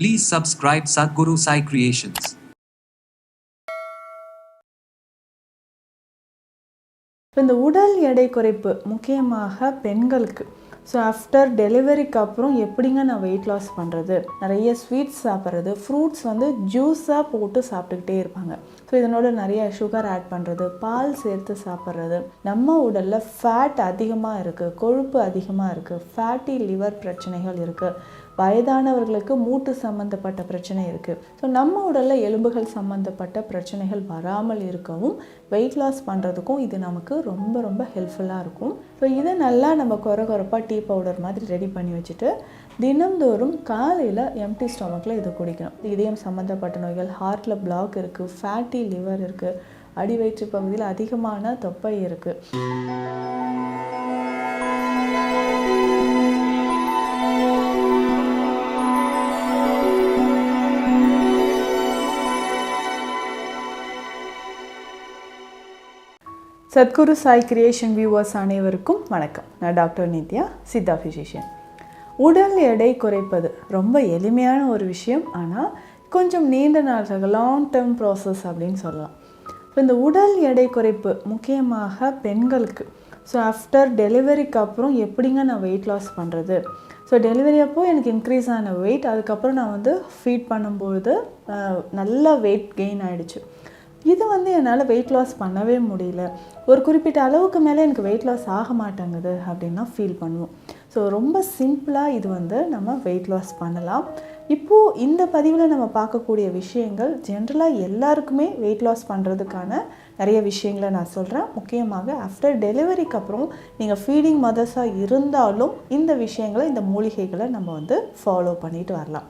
Please subscribe Sadhguru Sai Creations. இப்போ இந்த உடல் எடை குறைப்பு முக்கியமாக பெண்களுக்கு. ஸோ ஆஃப்டர் டெலிவரிக்கு அப்புறம் எப்படிங்க நான் வெயிட் லாஸ் பண்ணுறது நிறைய ஸ்வீட்ஸ் சாப்பிட்றது ஃப்ரூட்ஸ் வந்து ஜூஸாக போட்டு சாப்பிட்டுக்கிட்டே இருப்பாங்க. ஸோ இதனோட நிறைய சுகர் ஆட் பண்ணுறது பால் சேர்த்து சாப்பிட்றது. நம்ம உடலில் ஃபேட் அதிகமாக இருக்குது கொழுப்பு அதிகமாக இருக்குது ஃபேட்டி லிவர் பிரச்சனைகள் இருக்குது வயதானவர்களுக்கு மூட்டு சம்மந்தப்பட்ட பிரச்சனை இருக்குது ஸோ நம்ம உடலில் எலும்புகள் சம்மந்தப்பட்ட பிரச்சனைகள் வராமல் இருக்கவும் வெயிட் லாஸ் பண்ணுறதுக்கும் இது நமக்கு ரொம்ப ரொம்ப ஹெல்ப்ஃபுல்லாக இருக்கும். ஸோ இதை நல்லா நம்ம குறை குறைப்பாக டீ பவுடர் மாதிரி ரெடி பண்ணி வச்சுட்டு தினம்தோறும் காலையில் எம்டி ஸ்டொமக்கில் இதை குடிக்கணும். இதயம் சம்மந்தப்பட்ட நோய்கள் ஹார்ட்டில் பிளாக் இருக்குது ஃபேட்டி லிவர் இருக்குது அடி வயிற்று பகுதியில் அதிகமான தொப்பை இருக்குது சத்குரு சாய் கிரியேஷன் வியூவர்ஸ் அனைவருக்கும் வணக்கம். நான் டாக்டர் நித்யா சித்தா ஃபிசிஷியன் உடல் எடை குறைப்பது ரொம்ப எளிமையான ஒரு விஷயம். ஆனால் கொஞ்சம் நீண்ட நாட்கள் லாங் டேர்ம் ப்ராசஸ் அப்படின்னு சொல்லலாம். இப்போ இந்த உடல் எடை குறைப்பு முக்கியமாக பெண்களுக்கு. ஸோ ஆஃப்டர் டெலிவரிக்கு அப்புறம் எப்படிங்க நான் வெயிட் லாஸ் பண்ணுறது ஸோ டெலிவரி அப்போ எனக்கு இன்க்ரீஸ் ஆன வெயிட் அதுக்கப்புறம் நான் வந்து ஃபீட் பண்ணும்பொழுது நல்லா வெயிட் கெயின் ஆகிடுச்சு இது வந்து என்னால் வெயிட் லாஸ் பண்ணவே முடியல. ஒரு குறிப்பிட்ட அளவுக்கு மேலே எனக்கு வெயிட் லாஸ் ஆக மாட்டேங்குது அப்படின்னா ஃபீல் பண்ணுவோம். ஸோ ரொம்ப சிம்பிளாக இது வந்து நம்ம வெயிட் லாஸ் பண்ணலாம். இப்போது இந்த பதிவில் நம்ம பார்க்கக்கூடிய விஷயங்கள் ஜென்ரலாக எல்லாருக்குமே வெயிட் லாஸ் பண்ணுறதுக்கான நிறைய விஷயங்களை நான் சொல்கிறேன் முக்கியமாக ஆஃப்டர் டெலிவரிக்கு அப்புறம் நீங்கள் ஃபீடிங் மதர்ஸாக இருந்தாலும் இந்த விஷயங்களை இந்த மூலிகைகளை நம்ம வந்து ஃபாலோ பண்ணிட்டு வரலாம்.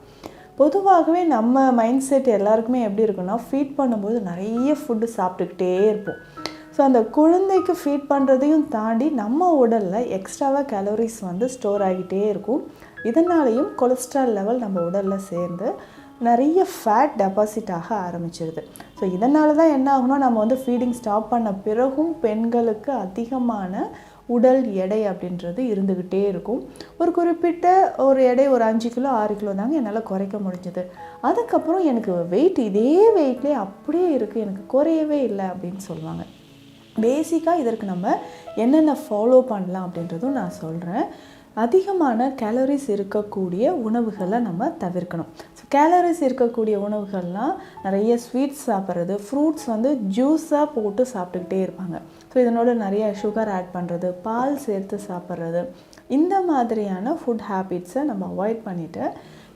பொதுவாகவே நம்ம மைண்ட் செட் எல்லாருக்குமே எப்படி இருக்குன்னா ஃபீட் பண்ணும்போது நிறைய ஃபுட்டு சாப்பிட்டுக்கிட்டே இருப்போம். ஸோ அந்த குழந்தைக்கு ஃபீட் பண்ணுறதையும் தாண்டி நம்ம உடலில் எக்ஸ்ட்ராவாக கலோரிஸ் வந்து ஸ்டோர் ஆகிட்டே இருக்கும். இதனாலேயும் கொலஸ்ட்ரால் லெவல் நம்ம உடலில் சேர்ந்து நிறைய ஃபேட் டெபாசிட் ஆக ஆரம்பிச்சிருது. ஸோ இதனால தான் என்ன ஆகும்னா நம்ம வந்து ஃபீடிங் ஸ்டாப் பண்ண பிறகும் பெண்களுக்கு அதிகமான உடல் எடை அப்படின்றது இருந்துக்கிட்டே இருக்கும். ஒரு குறிப்பிட்ட ஒரு எடை ஒரு அஞ்சு கிலோ ஆறு கிலோ தாங்க என்னால் குறைக்க முடிஞ்சது. அதுக்கப்புறம் எனக்கு வெயிட் இதே வெயிட்லேயே அப்படியே இருக்குது எனக்கு குறையவே இல்லை அப்படின்னு சொல்லுவாங்க. பேசிக்காக இதற்கு நம்ம என்னென்ன ஃபாலோ பண்ணலாம் அப்படின்றதும் நான் சொல்கிறேன் அதிகமான கேலரிஸ் இருக்கக்கூடிய உணவுகளை நம்ம தவிர்க்கணும். ஸோ கேலரிஸ் இருக்கக்கூடிய உணவுகள்லாம் நிறைய ஸ்வீட்ஸ் சாப்பிட்றது ஃப்ரூட்ஸ் வந்து ஜூஸாக போட்டு சாப்பிட்டுக்கிட்டே இருப்பாங்க. ஸோ இதனோட நிறைய சுகர் ஆட் பண்ணுறது பால் சேர்த்து சாப்பிட்றது இந்த மாதிரியான ஃபுட் ஹேபிட்ஸை நம்ம அவாய்ட் பண்ணிவிட்டு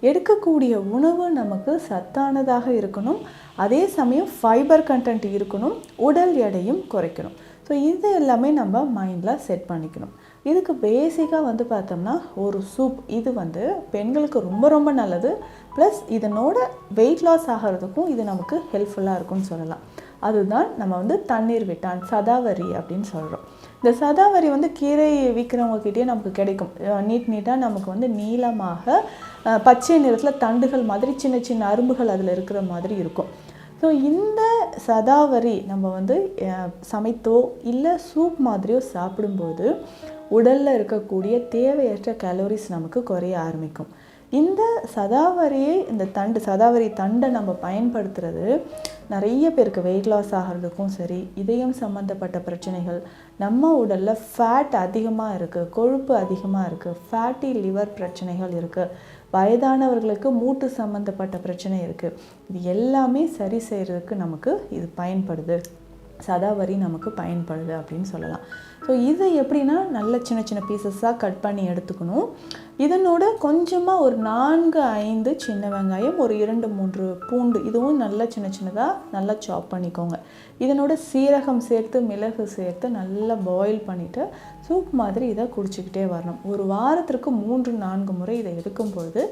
எடுக்கக்கூடிய உணவு நமக்கு சத்தானதாக இருக்கணும். அதே சமயம் ஃபைபர் கண்டென்ட் இருக்கணும் உடல் எடையும் குறைக்கணும். ஸோ இது எல்லாமே நம்ம மைண்டில் செட் பண்ணிக்கணும். இதுக்கு பேசிக்காக வந்து பார்த்தோம்னா ஒரு சூப் இது வந்து பெண்களுக்கு ரொம்ப ரொம்ப நல்லது. ப்ளஸ் இதனோட வெயிட் லாஸ் ஆகிறதுக்கும் இது நமக்கு ஹெல்ப்ஃபுல்லாக இருக்கும்னு சொல்லலாம். அதுதான் நம்ம வந்து தண்ணீர் விட்டான் சதாவரி அப்படின்னு சொல்கிறோம் இந்த சதாவரி வந்து கீரை விற்கிறவங்கக்கிட்டே நமக்கு கிடைக்கும். நீட் நீட்டாக நமக்கு வந்து நீளமாக பச்சை நிறத்தில் தண்டுகள் மாதிரி சின்ன சின்ன அரும்புகள் அதில் இருக்கிற மாதிரி இருக்கும். ஸோ இந்த சதாவரி நம்ம வந்து சமைத்தோ இல்லை சூப் மாதிரியோ சாப்பிடும்போது உடலில் இருக்கக்கூடிய தேவையற்ற கேலோரிஸ் நமக்கு குறைய ஆரம்பிக்கும். இந்த சதாவரியை இந்த தண்டு சதாவரி தண்டை நம்ம பயன்படுத்துறது நிறைய பேருக்கு வெயிட் லாஸ் ஆகிறதுக்கும் சரி இதயம் சம்மந்தப்பட்ட பிரச்சனைகள் நம்ம உடலில் ஃபேட் அதிகமாக இருக்குது கொழுப்பு அதிகமாக இருக்குது ஃபேட்டி லிவர் பிரச்சனைகள் இருக்குது வயதானவர்களுக்கு மூட்டு சம்மந்தப்பட்ட பிரச்சனை இருக்குது இது எல்லாமே சரி செய்கிறதுக்கு நமக்கு இது பயன்படுது. சதாவரி நமக்கு பயன்படுது அப்படின்னு சொல்லலாம். ஸோ இதை எப்படின்னா நல்ல சின்ன சின்ன பீசஸாக கட் பண்ணி எடுத்துக்கணும். இதனோட கொஞ்சமாக ஒரு நான்கு ஐந்து சின்ன வெங்காயம் ஒரு இரண்டு மூன்று பூண்டு இதுவும் நல்ல சின்ன சின்னதாக நல்லா சாப் பண்ணிக்கோங்க. இதனோட சீரகம் சேர்த்து மிளகு சேர்த்து நல்லா பாயில் பண்ணிவிட்டு சூப் மாதிரி இதை குடிச்சிக்கிட்டே வரணும். ஒரு வாரத்திற்கு மூன்று நான்கு முறை இதை எடுக்கும் பொழுது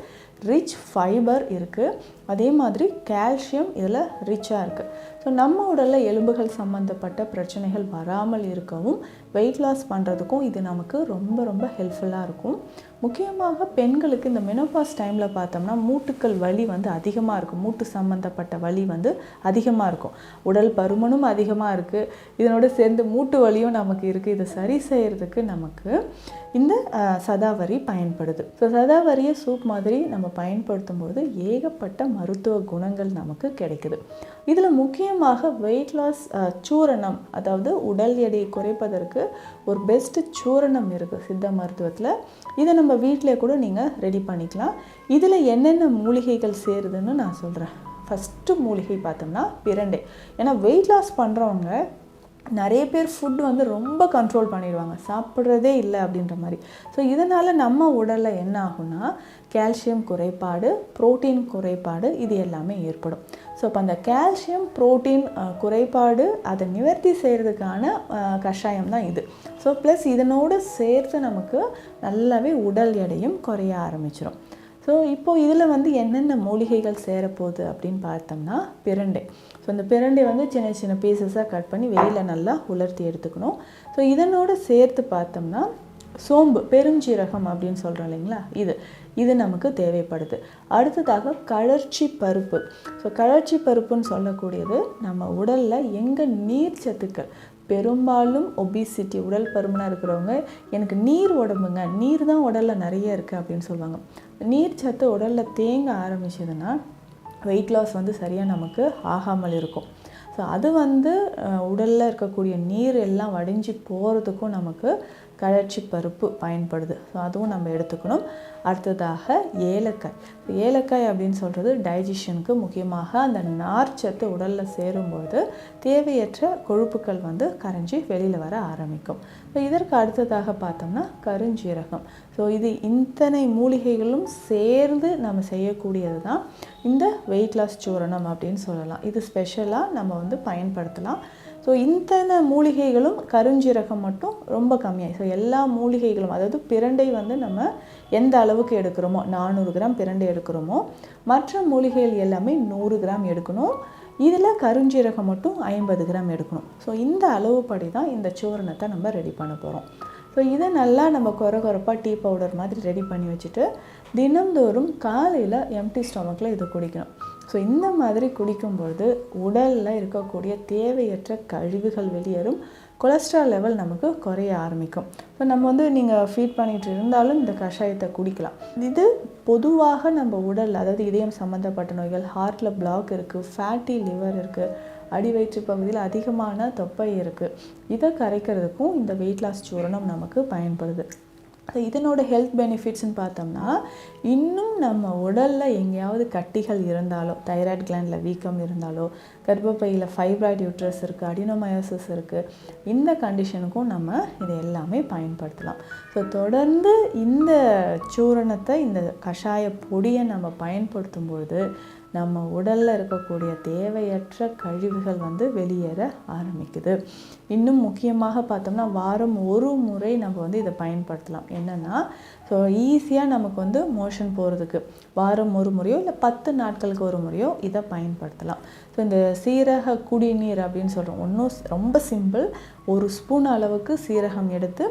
ரிச் ஃபைபர் இருக்குது அதே மாதிரி கால்சியம் இதில் ரிச்சாக இருக்குது ஸோ நம்ம உடலில் எலும்புகள் சம்மந்தப்பட்ட பிரச்சனைகள் வராமல் இருக்கவும் வெயிட் லாஸ் பண்ணுறதுக்கும் இது நமக்கு ரொம்ப ரொம்ப ஹெல்ப்ஃபுல்லாக இருக்கும். முக்கியமாக பெண்களுக்கு இந்த மெனோபாஸ் டைமில் பார்த்தோம்னா மூட்டுக்கள் வலி வந்து அதிகமாக இருக்கும். மூட்டு சம்மந்தப்பட்ட வலி வந்து அதிகமாக இருக்கும். உடல் பருமனும் அதிகமாக இருக்குது இதனோட சேர்ந்து மூட்டு வலியும் நமக்கு இருக்குது இதை சரி செய்கிறதுக்கு நமக்கு இந்த சதாவரி பயன்படுது. ஸோ சதாவரியை சூப் மாதிரி நம்ம பயன்படுத்தும் போது ஏகப்பட்ட மருத்துவ குணங்கள் நமக்கு கிடைக்குது. இதில் முக்கியமாக வெயிட் லாஸ் சூரணம் அதாவது உடல் எடையை குறைப்பதற்கு ஒரு பெஸ்ட்டு சூரணம் இருக்குது சித்த மருத்துவத்தில். இதை நம்ம வீட்டிலே கூட நீங்கள் ரெடி பண்ணிக்கலாம். இதில் என்னென்ன மூலிகைகள் சேருதுன்னு நான் சொல்கிறேன் ஃபஸ்ட்டு மூலிகை பார்த்தோம்னா பிரண்டை. ஏன்னா வெயிட் லாஸ் பண்ணுறவங்க நிறைய பேர் ஃபுட் வந்து ரொம்ப கண்ட்ரோல் பண்ணிடுவாங்க. சாப்பிட்றதே இல்லை அப்படின்ற மாதிரி. ஸோ இதனால் நம்ம உடலில் என்ன ஆகும்னா கால்சியம் குறைபாடு புரோட்டீன் குறைபாடு இது எல்லாமே ஏற்படும். ஸோ இப்போ அந்த கால்சியம் புரோட்டீன் குறைபாடு அதை நிவர்த்தி செய்கிறதுக்கான கஷாயம் தான் இது. ஸோ ப்ளஸ் இதனோடு சேர்த்து நமக்கு நல்லாவே உடல் எடையும் குறைய ஆரம்பிச்சிடும் ஸோ இப்போது இதில் வந்து என்னென்ன மூலிகைகள் சேரப்போகுது அப்படின்னு பார்த்தோம்னா பிரண்டை. ஸோ இந்த பிரண்டை வந்து சின்ன சின்ன பீசஸாக கட் பண்ணி வெயிலில் நல்லா உலர்த்தி எடுத்துக்கணும். ஸோ இதனோடு சேர்த்து பார்த்தோம்னா சோம்பு பெருஞ்சீரகம் அப்படின்னு சொல்கிறோம் இல்லைங்களா? இது இது நமக்கு தேவைப்படுது. அடுத்ததாக கழற்சி பருப்பு. ஸோ கழற்சி பருப்புன்னு சொல்லக்கூடியது நம்ம உடலில் எங்கே நீர் சத்துக்கள்? பெரும்பாலும் ஒபிசிட்டி உடல் பருமனாக இருக்கிறவங்க எனக்கு நீர் உடம்புங்க நீர் தான் உடலில் நிறைய இருக்குது அப்படின்னு சொல்லுவாங்க. நீர் சத்து உடலில் தேங்க ஆரம்பிச்சதுன்னா வெயிட் லாஸ் வந்து சரியாக நமக்கு ஆகாமல் இருக்கும். ஸோ அது வந்து உடலில் இருக்கக்கூடிய நீர் எல்லாம் வடிஞ்சு போகிறதுக்கும் நமக்கு கழற்சி பருப்பு பயன்படுது. ஸோ அதுவும் நம்ம எடுத்துக்கணும். அடுத்ததாக ஏலக்காய். ஏலக்காய் அப்படின்னு சொல்கிறது டைஜஷனுக்கு முக்கியமாக அந்த நார்ச்சத்து உடலில் சேரும்போது தேவையற்ற கொழுப்புக்கள் வந்து கரைஞ்சி வெளியில் வர ஆரம்பிக்கும். ஸோ இதற்கு அடுத்ததாக பார்த்தோம்னா கருஞ்சீரகம். ஸோ இது இத்தனை மூலிகைகளும் சேர்ந்து நம்ம செய்யக்கூடியது தான் இந்த வெயிட் லாஸ் சூரணம் அப்படின்னு சொல்லலாம். இது ஸ்பெஷலாக நம்ம வந்து பயன்படுத்தலாம். ஸோ இத்தனை மூலிகைகளும் கருஞ்சீரகம் மட்டும் ரொம்ப கம்மியாக ஸோ எல்லா மூலிகைகளும் அதாவது பிரண்டை வந்து நம்ம எந்த அளவுக்கு எடுக்கிறோமோ நானூறு கிராம் பிரண்டை எடுக்கிறோமோ மற்ற மூலிகைகள் எல்லாமே நூறு கிராம் எடுக்கணும். இதில் கருஞ்சீரகம் மட்டும் ஐம்பது கிராம் எடுக்கணும். ஸோ இந்த அளவுப்படி தான் இந்த சூரணத்தை நம்ம ரெடி பண்ண போகிறோம் ஸோ இதை நல்லா நம்ம குறை குறைப்பாக டீ பவுடர் மாதிரி ரெடி பண்ணி வச்சுட்டு தினந்தோறும் காலையில் எம்டி ஸ்டொமக்கில் இதை குடிக்கணும். ஸோ இந்த மாதிரி குடிக்கும்பொழுது உடலில் இருக்கக்கூடிய தேவையற்ற கழிவுகள் வெளியேறும். கொலஸ்ட்ரால் லெவல் நமக்கு குறைய ஆரம்பிக்கும். இப்போ நம்ம வந்து நீங்கள் ஃபீட் பண்ணிகிட்டு இருந்தாலும் இந்த கஷாயத்தை குடிக்கலாம். இது பொதுவாக நம்ம உடல் அதாவது இதயம் சம்மந்தப்பட்ட நோய்கள் ஹார்ட்டில் பிளாக் இருக்குது ஃபேட்டி லிவர் இருக்குது அடிவயிற்று பகுதியில் அதிகமான தொப்பை இருக்குது இதை கரைக்கிறதுக்கும் இந்த வெயிட் லாஸ் சூரணம் நமக்கு பயன்படுது. ஸோ இதனோட ஹெல்த் பெனிஃபிட்ஸ்னு பார்த்தோம்னா இன்னும் நம்ம உடலில் எங்கேயாவது கட்டிகள் இருந்தாலோ தைராய்டு கிளாண்டில் வீக்கம் இருந்தாலோ கர்ப்பப்பையில் ஃபைப்ராய்டு யூட்ரஸ் இருக்குது அடினோமயோசிஸ் இருக்குது இந்த கண்டிஷனுக்கும் நம்ம இதை எல்லாமே பயன்படுத்தலாம். ஸோ தொடர்ந்து இந்த சூரணத்தை இந்த கஷாய பொடியை நம்ம பயன்படுத்தும் பொழுது நம்ம உடலில் இருக்கக்கூடிய தேவையற்ற கழிவுகள் வந்து வெளியேற ஆரம்பிக்குது. இன்னும் முக்கியமாக பார்த்தோம்னா வாரம் ஒரு முறை நம்ம வந்து இதை பயன்படுத்தலாம். என்னென்னா ஸோ ஈஸியாக நமக்கு வந்து மோஷன் போகிறதுக்கு வாரம் ஒரு முறையோ இல்லை பத்து நாட்களுக்கு ஒரு முறையோ இதை பயன்படுத்தலாம். ஸோ இந்த சீரக குடிநீர் அப்படின்னு சொல்கிறோம் ஒன்றும் ரொம்ப சிம்பிள் ஒரு ஸ்பூன் அளவுக்கு சீரகம் எடுத்து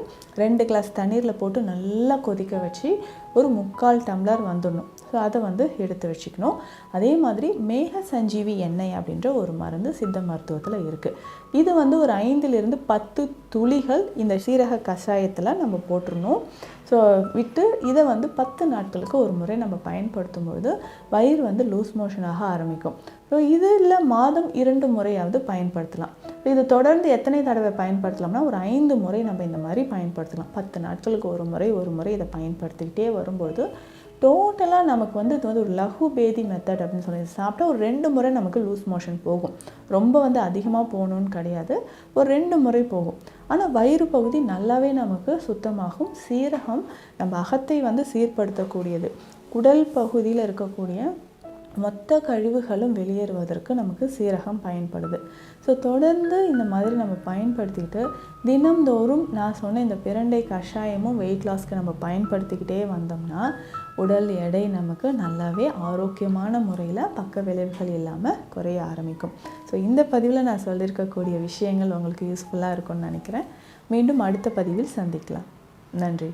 ரெண்டு கிளாஸ் தண்ணீரில் போட்டு நல்லா கொதிக்க வச்சு ஒரு முக்கால் டம்ளர் வந்துடணும். ஸோ அதை வந்து எடுத்து வச்சுக்கணும். அதே மாதிரி மேக சஞ்சீவி எண்ணெய் அப்படின்ற ஒரு மருந்து சித்த மருத்துவத்தில் இருக்குது இது வந்து ஒரு ஐந்திலிருந்து பத்து துளிகள் இந்த சீரக கஷாயத்தில் நம்ம போட்டுருணும். ஸோ விட்டு இதை வந்து பத்து நாட்களுக்கு ஒரு முறை நம்ம பயன்படுத்தும் பொழுது வயிறு வந்து லூஸ் மோஷனாக ஆரம்பிக்கும். ஸோ இதில் மாதம் இரண்டு முறையாவது பயன்படுத்தலாம். இது தொடர்ந்து எத்தனை தடவை பயன்படுத்தலாம்னா ஒரு ஐந்து முறை நம்ம இந்த மாதிரி பயன்படுத்தலாம். பத்து நாட்களுக்கு ஒரு முறை ஒரு முறை இதை பயன்படுத்திக்கிட்டே வரும்போது டோட்டலாக நமக்கு வந்து இது வந்து ஒரு லகு பேதி மெத்தட் அப்படின்னு சொல்லி சாப்பிட்டா ஒரு ரெண்டு முறை நமக்கு லூஸ் மோஷன் போகும். ரொம்ப வந்து அதிகமாக போகணுன்னு கிடையாது. ஒரு ரெண்டு முறை போகும். ஆனால் வயிறு பகுதி நல்லாவே நமக்கு சுத்தமாகும். சீரகம் நம்ம அகத்தை வந்து சீர்படுத்தக்கூடியது. குடல் பகுதியில் இருக்கக்கூடிய மொத்த கழிவுகளும் வெளியேறுவதற்கு நமக்கு சீரகம் பயன்படுது. ஸோ தொடர்ந்து இந்த மாதிரி நம்ம பயன்படுத்திக்கிட்டு தினம்தோறும் நான் சொன்ன இந்த பிரண்டை கஷாயமும் வெயிட் லாஸ்க்கு நம்ம பயன்படுத்திக்கிட்டே வந்தோம்னா உடல் எடை நமக்கு நல்லாவே ஆரோக்கியமான முறையில் பக்க விளைவுகள் இல்லாமல் குறைய ஆரம்பிக்கும். ஸோ இந்த பதிவில் நான் சொல்லியிருக்கக்கூடிய விஷயங்கள் உங்களுக்கு யூஸ்ஃபுல்லாக இருக்கும்னு நினைக்கிறேன். மீண்டும் அடுத்த பதிவில் சந்திக்கலாம். நன்றி.